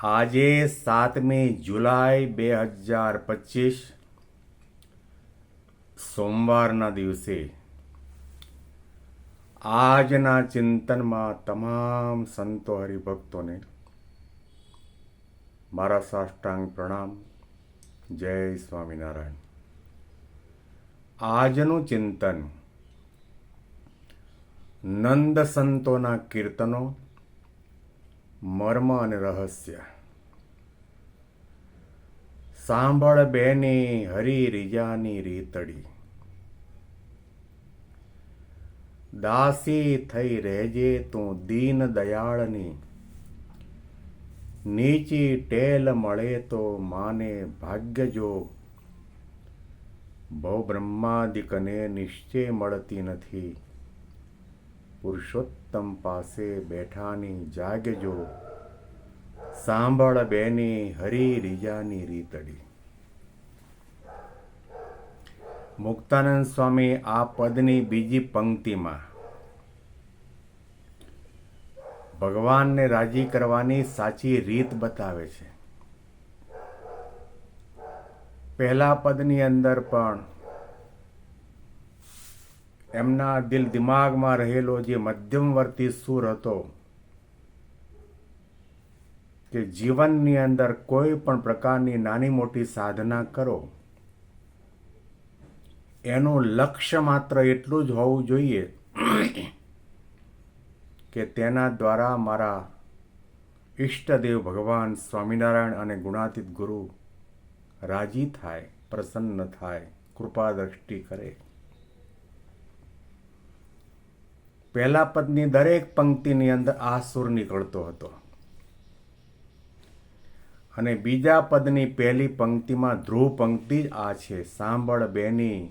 આજે સાતમી જુલાઈ બે હજાર પચીસ, સોમવારના દિવસે આજના ચિંતનમાં તમામ સંતો હરિભક્તોને મારા સાષ્ટાંગ પ્રણામ. જય સ્વામિનારાયણ. આજનું ચિંતન નંદ સંતોના કીર્તનો મર્મ અને રહસ્ય. સાંભળ બેની હરી રીજાની રીતડી. દાસી થઈ રહેજે તું દીન દયાળની. નીચી ટેલ મળે તો માને ભાગ્ય જો બહુ બ્રહ્માદિકને નિશ્ચય મળતી નથી. પુરુષોત્તમ પાસે બેઠાની જાગજો સાંભળ બેની હરી રીજાની રીતડી. મુક્તાનંદ સ્વામી આ પદની બીજી પંક્તિમાં. ભગવાનને રાજી કરવાની સાચી રીત બતાવે છે. પહેલા પદની અંદર પણ એમના દિલ દિમાગમાં રહેલો જે મધ્યમવર્તી સુર હતો, કે જીવનની અંદર કોઈ પણ પ્રકારની નાની મોટી સાધના કરો, એનું લક્ષ્ય માત્ર એટલું જ હોવું જોઈએ કે તેના દ્વારા મારા ઈષ્ટદેવ ભગવાન સ્વામિનારાયણ અને ગુણાતીત ગુરુ રાજી થાય, પ્રસન્ન થાય કૃપા દ્રષ્ટિ કરે. પહેલા પદની દરેક પંક્તિની અંદર આ સુર નીકળતો હતો. અને બીજા પદની પહેલી પંક્તિમાં ધ્રુવ પંક્તિ જ આ છે. સાંભળ બેની,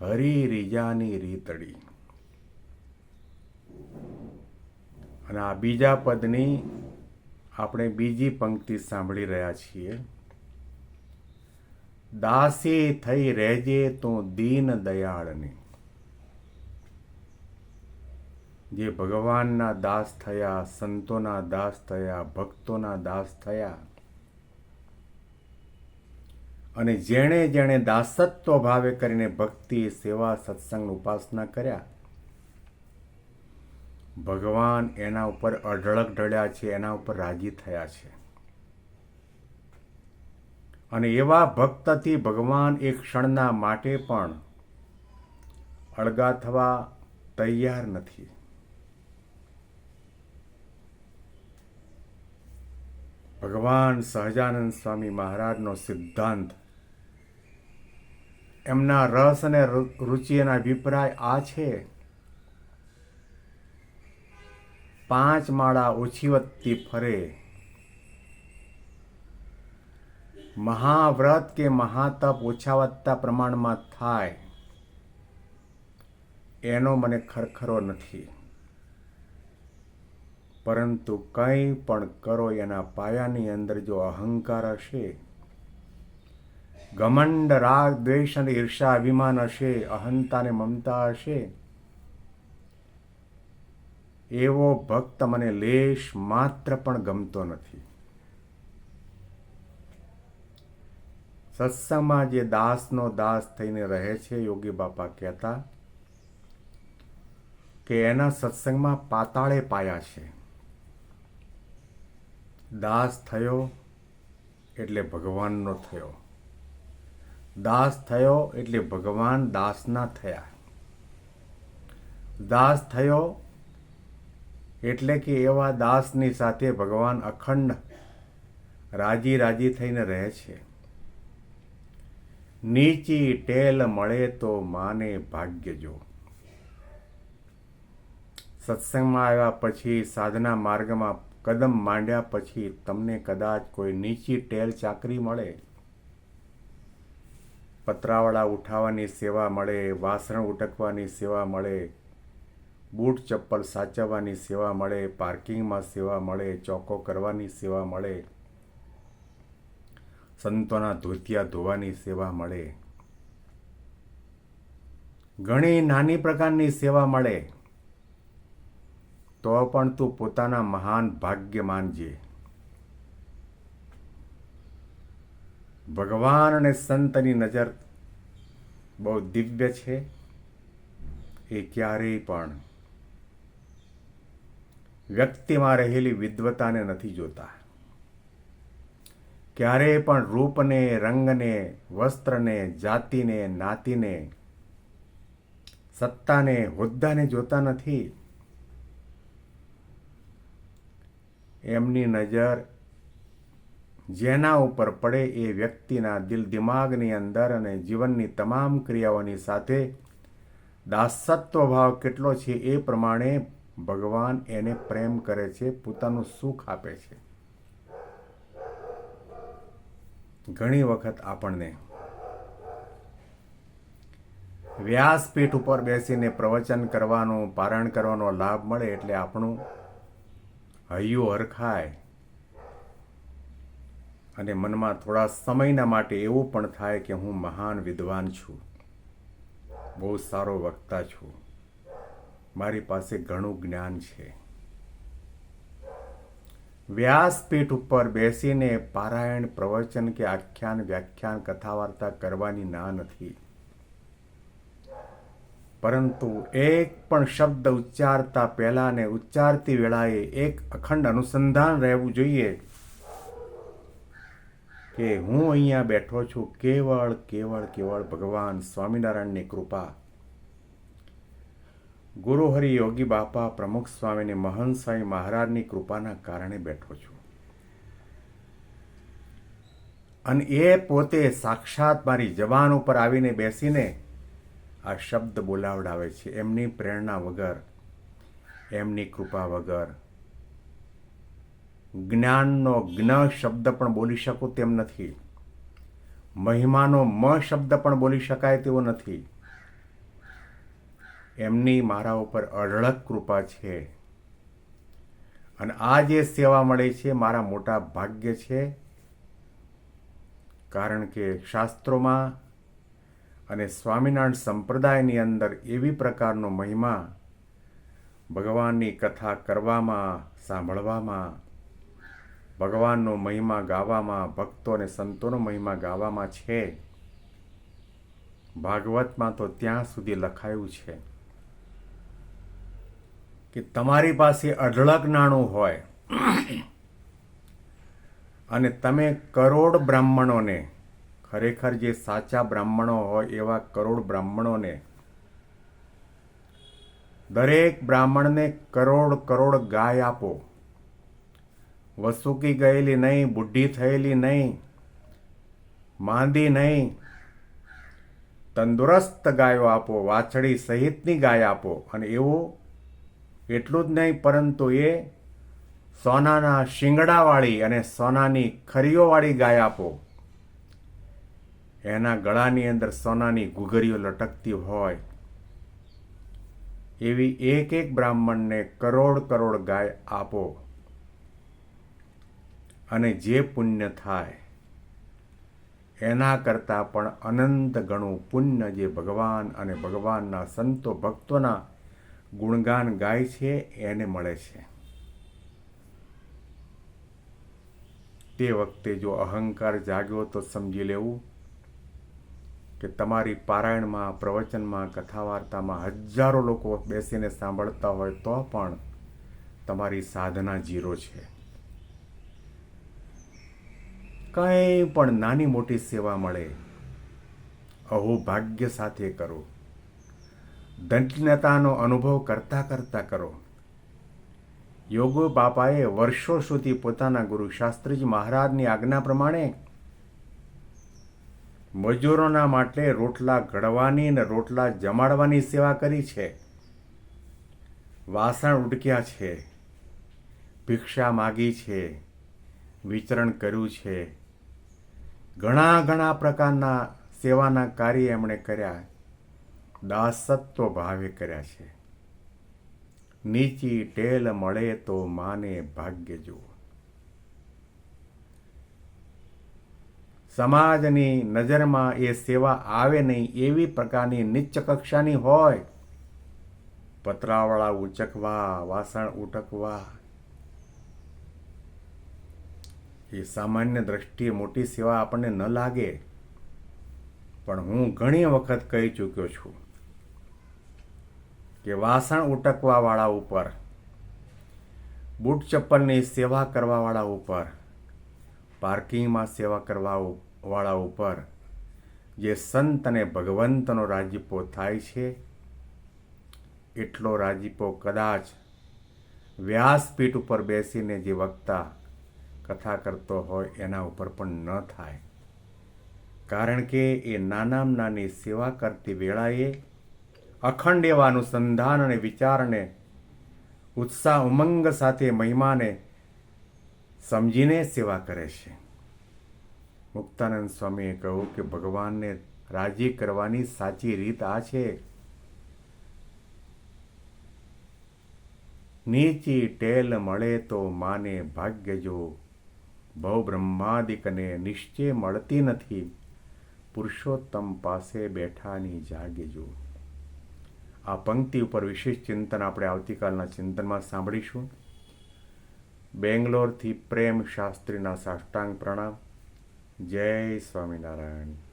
હરી રીજાની રીતડી. અને આ બીજા પદની આપણે બીજી પંક્તિ સાંભળી રહ્યા છીએ. દાસી થઈ રહેજે તો દીન દયાળની. જે ભગવાનના દાસ થયા, સંતોના દાસ થયા, ભક્તોના દાસ થયા. અને જેણે જેણે દાસત્વ ભાવે કરીને ભક્તિ, સેવા સત્સંગ ઉપાસના કર્યા, ભગવાન એના ઉપર અઢળક ઢળ્યા છે, એના ઉપર રાજી થયા છે. અને એવા ભક્તથી ભગવાન એક ક્ષણના માટે પણ અળગા થવા તૈયાર નથી. ભગવાન સહજાનંદ સ્વામી મહારાજનો સિદ્ધાંત. એમના રસ અને રુચિ અને અભિપ્રાય આ છે. પાંચ માળા ઓછી વધતી ફરે. મહાવ્રત કે મહાતપ ઓછા વધતા પ્રમાણમાં થાય. એનો મને ખરખરો નથી. પરંતુ કંઈ પણ કરો એના પાયાની અંદર જો અહંકાર હશે, ઘમંડ રાગ, દ્વેષ અને ઈર્ષા અભિમાન હશે, અહંતા અને મમતા હશે, એવો ભક્ત મને લેશ માત્ર પણ ગમતો નથી. સત્સંગમાં જે દાસનો દાસ થઈને રહે છે, યોગી બાપા કહેતા કે એના સત્સંગમાં પાતાળે પાયા છે. દાસ થયો એટલે ભગવાનનો થયો. દાસ થયો એટલે ભગવાન દાસના થયા. દાસ થયો એટલે કે એવા દાસની સાથે ભગવાન અખંડ રાજી રાજી થઈને રહે છે. નીચી ટેલ મળે તો માને ભાગ્ય જો. સત્સંગમાં આવ્યા પછી સાધના માર્ગમાં કદમ માંડ્યા પછી તમને કદાચ કોઈ નીચી ટેલ ચાકરી મળે? પતરાવાળા ઉઠાવવાની સેવા મળે, વાસણ ઉટકવાની સેવા મળે, બૂટ ચપ્પલ સાચવવાની સેવા મળે, પાર્કિંગમાં સેવા મળે, ચોકો કરવાની સેવા મળે, સંતોના ધોતિયા ધોવાની સેવા મળે, ઘણી નાની પ્રકારની સેવા મળે. તો પણ તું પોતાના મહાન ભાગ્ય માનજે. ભગવાન અને સંતની નજર બહુ દિવ્ય છે. એ ક્યારેય પણ વ્યક્તિમાં રહેલી વિદ્વતાને નથી જોતા. ક્યારેય પણ રૂપને, રંગને, વસ્ત્રને, જાતિને, નાતીને, સત્તાને, હોદ્દાને જોતા નથી. એમની નજર જેના ઉપર પડે એ વ્યક્તિના દિલ દિમાગની અંદર અને જીવનની તમામ ક્રિયાઓની સાથે દાસત્વ ભાવ કેટલો છે એ પ્રમાણે ભગવાન એને પ્રેમ કરે છે, પોતાનું સુખ આપે છે. ઘણી વખત આપણને વ્યાસપીઠ ઉપર બેસીને પ્રવચન કરવાનું પારણ કરવાનો લાભ મળે એટલે આપણું હૈયું હરખાય. અને મનમાં થોડા સમયના માટે એવું પણ થાય કે હું મહાન વિદ્વાન છું. બહુ સારો વક્તા છું. મારી પાસે ઘણું જ્ઞાન છે. વ્યાસપીઠ ઉપર બેસીને પારાયણ પ્રવચન કે આખ્યાન, વ્યાખ્યાન કથા વાર્તા કરવાની ના નથી. પરંતુ એક પણ શબ્દ ઉચ્ચારતા પહેલા ને ઉચ્ચારતી વેળાએ એક અખંડ અનુસંધાન રહેવું જોઈએ. કે હું અહીંયા બેઠો છું, કેવળ કેવળ કેવળ ભગવાન સ્વામિનારાયણની કૃપા. ગુરુહરિ યોગી બાપા પ્રમુખ સ્વામીને મહંત સ્વામી મહારાજની કૃપાના કારણે બેઠો છું. અને એ પોતે સાક્ષાત મારી જવાન ઉપર આવીને બેસીને આ શબ્દ બોલાવડાવે છે. એમની પ્રેરણા વગર, એમની કૃપા વગર. જ્ઞાનનો જ્ઞ શબ્દ પણ બોલી શકું તેમ નથી. મહિમાનો મ શબ્દ પણ બોલી શકાય તેવો નથી. એમની મારા ઉપર અઢળક કૃપા છે. અને આ જે સેવા મળે છે મારા મોટા ભાગ્ય છે. કારણ કે શાસ્ત્રોમાં અને સ્વામિનારાયણ સંપ્રદાયની અંદર એવી પ્રકારનો મહિમા ભગવાનની કથા કરવામાં, સાંભળવામાં, ભગવાનનો મહિમા ગાવામાં, ભક્તો અને સંતોનો મહિમા ગાવામાં છે. ભાગવતમાં તો ત્યાં સુધી લખાયું છે કે તમારી પાસે અઢળક નાણું હોય અને તમે કરોડ બ્રાહ્મણોને ખરેખર જે સાચા બ્રાહ્મણો હોય એવા કરોડ બ્રાહ્મણોને, દરેક બ્રાહ્મણને કરોડ કરોડ ગાય આપો. વસુકી ગયેલી નહીં, બુઢી થયેલી નહીં, માંદી નહીં, તંદુરસ્ત ગાયો આપો, વાછડી સહિતની ગાય આપો. અને એવું એટલું જ નહીં, પરંતુ એ સોનાના શિંગડાવાળી અને સોનાની ખરીઓવાળી ગાય આપો. એના ગળાની અંદર સોનાની ઘૂઘરીઓ લટકતી હોય. એવી એક એક બ્રાહ્મણને કરોડ કરોડ ગાય આપો. અને જે પુણ્ય થાય, એના કરતાં પણ અનંત ગણું પુણ્ય જે ભગવાન અને ભગવાનના સંતો ભક્તોના ગુણગાન ગાય છે, એને મળે છે. તે વખતે જો અહંકાર જાગ્યો તો સમજી લેવું. કે તમારી પારાયણમાં, પ્રવચનમાં કથા વાર્તામાં હજારો લોકો બેસીને સાંભળતા હોય તો પણ તમારી સાધના જીરો છે. કંઈ પણ નાની મોટી સેવા મળે, અહો ભાગ્ય સાથે કરો. ધન્યતાનો અનુભવ કરતા કરતા કરો. યોગો બાપાએ વર્ષો સુધી પોતાના ગુરુ શાસ્ત્રીજી મહારાજની આજ્ઞા પ્રમાણે મજૂરોના માટે રોટલા ઘડવાની અને રોટલા જમાડવાની સેવા કરી છે. વાસણ ઉડક્યા છે. ભિક્ષા માગી છે. વિચરણ કર્યું છે. ઘણા ઘણા પ્રકારના સેવાના કાર્ય એમણે કર્યા. દાસત્વ ભાવે કર્યા છે. નીચી ટેલ મળે તો માને ભાગ્ય જુઓ. સમાજની નજરમાં એ સેવા આવે નહીં એવી પ્રકારની નીચ કક્ષાની હોય. પતરાવાળા ઉચકવા, વાસણ ઉટકવા. એ સામાન્ય દ્રષ્ટિએ મોટી સેવા આપણને ન લાગે. પણ હું ઘણી વખત કહી ચૂક્યો છું કે વાસણ ઉટકવાવાળા ઉપર, બૂટ ચપ્પલની સેવા કરવાવાળા ઉપર પાર્કિંગમાં સેવા કરવા વાળા ઉપર જે સંત અને ભગવંતનો રાજીપો થાય છે, એટલો રાજીપો કદાચ વ્યાસપીઠ ઉપર બેસીને જે વક્તા કથા કરતો હોય એના ઉપર પણ ન થાય. કારણ કે એ નાનામાં નાની સેવા કરતી વેળાએ અખંડ એવા અનુસંધાન અને વિચારને ઉત્સાહ ઉમંગ સાથે મહિમાને સમજીને સેવા કરે છે. મુક્તાનંદ સ્વામીએ કહ્યું કે ભગવાનને રાજી કરવાની સાચી રીત આ છે. નીચી ટેલ મળે તો માને ભાગ્ય જો. ભવ બ્રહ્માદિકને નિશ્ચય મળતી નથી. પુરુષોત્તમ પાસે બેઠાની જાગેજો આ પંક્તિ ઉપર વિશેષ ચિંતન આપણે આવતીકાલના ચિંતનમાં સાંભળીશું. બેંગ્લોરથી પ્રેમ શાસ્ત્રીના સાષ્ટાંગ પ્રણામ. જય સ્વામિનારાયણ.